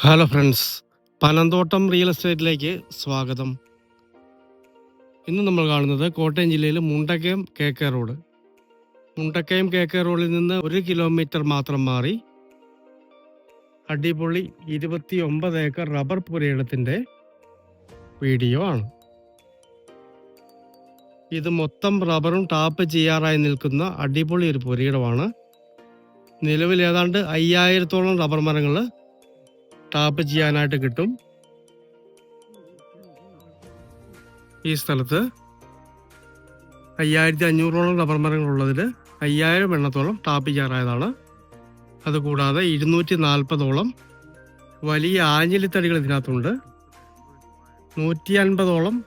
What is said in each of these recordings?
Hello friends Panamthottam real എസ്റ്റേറ്റിലേക്ക് സ്വാഗതം. ഇന്ന് നമ്മൾ കാണുന്നത് കോട്ടയം ജില്ലയിൽ Mundakkayam K K road Mundakkayam K K റോഡിൽ നിന്ന് ഒരു കിലോമീറ്റർ മാത്രം മാറി അടിപൊളി ഇരുപത്തി ഒമ്പത് ഏക്കർ റബ്ബർ പുരയിടത്തിന്റെ വീഡിയോ ആണ്. ഇത് മൊത്തം റബ്ബറും ടാപ്പ് ചെയ്യാറായി നിൽക്കുന്ന അടിപൊളി ഒരു പുരയിടമാണ്. നിലവിൽ ഏതാണ്ട് അയ്യായിരത്തോളം റബ്ബർ മരങ്ങൾ ടാപ്പ് ചെയ്യാനായിട്ട് കിട്ടും. ഈ സ്ഥലത്ത് അയ്യായിരത്തി അഞ്ഞൂറോളം റബ്ബർ മരങ്ങളുള്ളതിൽ അയ്യായിരം എണ്ണത്തോളം ടാപ്പ് ചെയ്യാറായതാണ്. അതുകൂടാതെ ഇരുന്നൂറ്റി നാൽപ്പതോളം വലിയ ആഞ്ഞിലിത്തടികൾ ഇതിനകത്തുണ്ട്. നൂറ്റി അൻപതോളം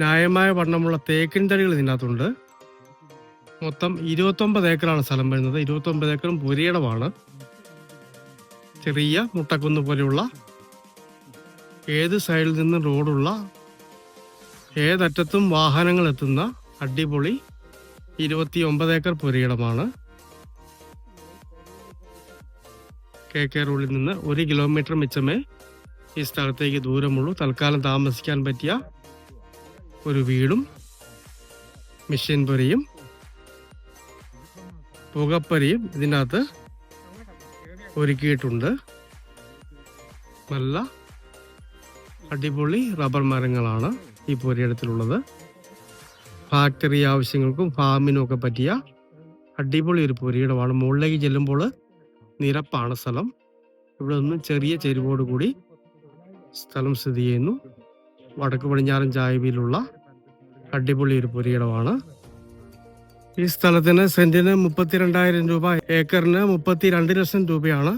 ന്യായമായ വണ്ണമുള്ള തേക്കിൻ തടികൾ ഇതിനകത്തുണ്ട്. മൊത്തം ഇരുപത്തൊമ്പത് ഏക്കറാണ് സ്ഥലം വരുന്നത്. ഇരുപത്തൊമ്പത് ഏക്കറും പുരയിടമാണ്. ചെറിയ മുട്ടക്കുന്ന് പോലെയുള്ള ഏത് സൈഡിൽ നിന്ന് റോഡുള്ള ഏതറ്റത്തും വാഹനങ്ങൾ എത്തുന്ന അടിപൊളി ഇരുപത്തി ഒമ്പത് ഏക്കർ പുരയിടമാണ്. കെ കെ റോഡിൽ നിന്ന് ഒരു കിലോമീറ്റർ മിച്ചമേ ഈ സ്ഥലത്തേക്ക് ദൂരമുള്ളൂ. തൽക്കാലം താമസിക്കാൻ പറ്റിയ ഒരു വീടും മിഷ്യൻ പുരയും പുകപ്പരയും ഇതിനകത്ത് ഒരുക്കിയിട്ടുണ്ട്. നല്ല അടിപൊളി റബ്ബർ മരങ്ങളാണ് ഈ പുരയിടത്തിലുള്ളത്. ഫാക്ടറി ആവശ്യങ്ങൾക്കും ഫാമിനും ഒക്കെ പറ്റിയ അടിപൊളി ഒരു പുരയിടമാണ്. മുകളിലേക്ക് ചെല്ലുമ്പോൾ നിരപ്പാണ് സ്ഥലം. ഇവിടെ നിന്ന് ചെറിയ ചെരുവോട് കൂടി സ്ഥലം സ്ഥിതി ചെയ്യുന്നു. വടക്ക് പടിഞ്ഞാറൻ ചായവിയിലുള്ള അടിപൊളി ഒരു പുരയിടമാണ്. ഈ സ്ഥലത്തിന് സെന്റിന് മുപ്പത്തിരണ്ടായിരം രൂപ ഏക്കറിന് മുപ്പത്തിരണ്ട് ലക്ഷം രൂപയാണ്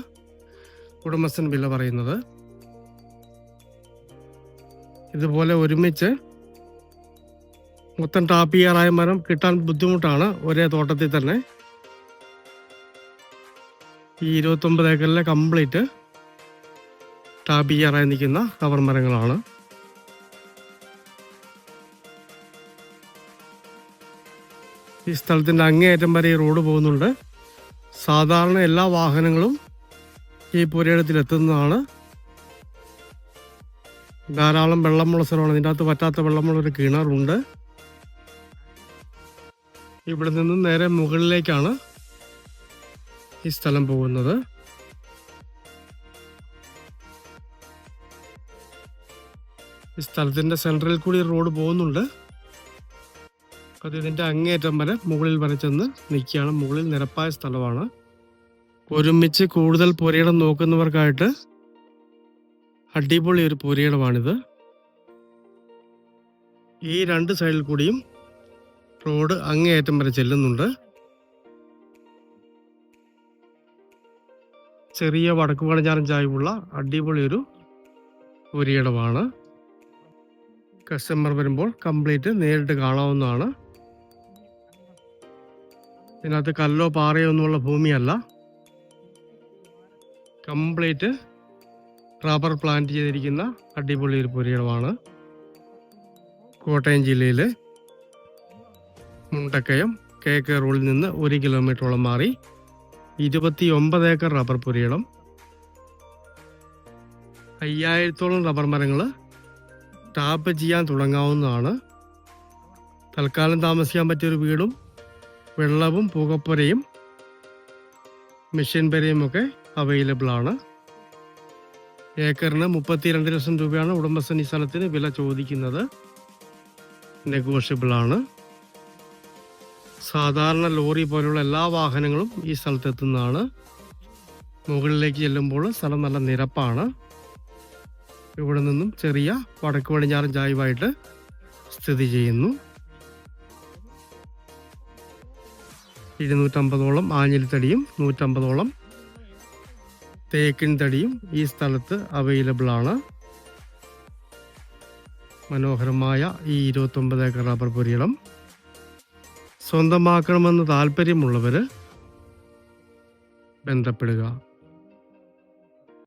ഉടമസ്ഥൻ വില പറയുന്നത്. ഇതുപോലെ ഒരുമിച്ച് മൊത്തം ടാപ്പ് ചെയ്യാറായ മരം കിട്ടാൻ ബുദ്ധിമുട്ടാണ് ഒരേ തോട്ടത്തിൽ തന്നെ. ഈ ഇരുപത്തൊമ്പത് ഏക്കറിലെ കംപ്ലീറ്റ് ടാപ്പ് ചെയ്യാറായി നിൽക്കുന്ന കവർ മരങ്ങളാണ്. ഈ സ്ഥലത്തിന്റെ അങ്ങേയറ്റം വരെ ഈ റോഡ് പോകുന്നുണ്ട്. സാധാരണ എല്ലാ വാഹനങ്ങളും ഈ പുരയിടത്തിൽ എത്തുന്നതാണ്. ധാരാളം വെള്ളമുള്ള സ്ഥലമാണ്. ഇതിന്റെ അകത്ത് പറ്റാത്ത വെള്ളമുള്ള ഒരു കിണറുണ്ട്. ഇവിടെ നിന്നും നേരെ മുകളിലേക്കാണ് ഈ സ്ഥലം പോകുന്നത്. ഈ സ്ഥലത്തിന്റെ സെൻട്രലിൽ കൂടി റോഡ് പോകുന്നുണ്ട്. അത് ഇതിന്റെ അങ്ങേറ്റം വരെ മുകളിൽ വരെ ചെന്ന് നിൽക്കുകയാണ്. മുകളിൽ നിരപ്പായ സ്ഥലമാണ്. ഒരുമിച്ച് കൂടുതൽ പുരയിടം നോക്കുന്നവർക്കായിട്ട് അടിപൊളി ഒരു പുരയിടമാണിത്. ഈ രണ്ട് സൈഡിൽ കൂടിയും റോഡ് അങ്ങേയറ്റം വരെ ചെല്ലുന്നുണ്ട്. ചെറിയ വടക്കു പടിഞ്ഞാറൻ ചായവുള്ള അടിപൊളി ഒരു പുരയിടമാണ്. കസ്റ്റമർ വരുമ്പോൾ കംപ്ലീറ്റ് നേരിട്ട് കാണാവുന്നതാണ്. ഇതിനകത്ത് കല്ലോ പാറയോ ഒന്നുമുള്ള ഭൂമിയല്ല. കംപ്ലീറ്റ് റബ്ബർ പ്ലാന്റ് ചെയ്തിരിക്കുന്ന അടിപൊളി ഒരു പുരയിടമാണ്. കോട്ടയം ജില്ലയിലെ മുണ്ടക്കയം കെ കെ റോഡിൽ നിന്ന് ഒരു കിലോമീറ്ററോളം മാറി ഇരുപത്തി ഒമ്പത് ഏക്കർ റബ്ബർ പുരയിടം. അയ്യായിരത്തോളം റബ്ബർ മരങ്ങൾ ടാപ്പ് ചെയ്യാൻ തുടങ്ങാവുന്നതാണ്. തൽക്കാലം താമസിക്കാൻ പറ്റിയൊരു വീടും വെള്ളവും പുകപ്പുരയും മെഷീൻ പെരയും ഒക്കെ അവൈലബിൾ ആണ്. ഏക്കറിന് മുപ്പത്തിരണ്ട് ലക്ഷം രൂപയാണ് ഉടമസ്ഥൻ ഈ സ്ഥലത്തിന് വില ചോദിക്കുന്നത്. നെഗോഷ്യബിൾ ആണ്. സാധാരണ ലോറി പോലുള്ള എല്ലാ വാഹനങ്ങളും ഈ സ്ഥലത്തെത്തുന്നതാണ്. മുകളിലേക്ക് ചെല്ലുമ്പോൾ സ്ഥലം നല്ല നിരപ്പാണ്. ഇവിടെ നിന്നും ചെറിയ വടക്ക് പടിഞ്ഞാറൻ ജായുവായിട്ട് സ്ഥിതി ചെയ്യുന്നു. ഇരുന്നൂറ്റമ്പതോളം ആഞ്ഞിലിത്തടിയും നൂറ്റമ്പതോളം തേക്കിൻ തടിയും ഈ സ്ഥലത്ത് അവൈലബിൾ ആണ്. മനോഹരമായ ഈ ഇരുപത്തൊമ്പത് ഏക്കർ റബ്ബർ പുരിയിടം. സ്വന്തമാക്കണമെന്ന് താല്പര്യമുള്ളവർ ബന്ധപ്പെടുക.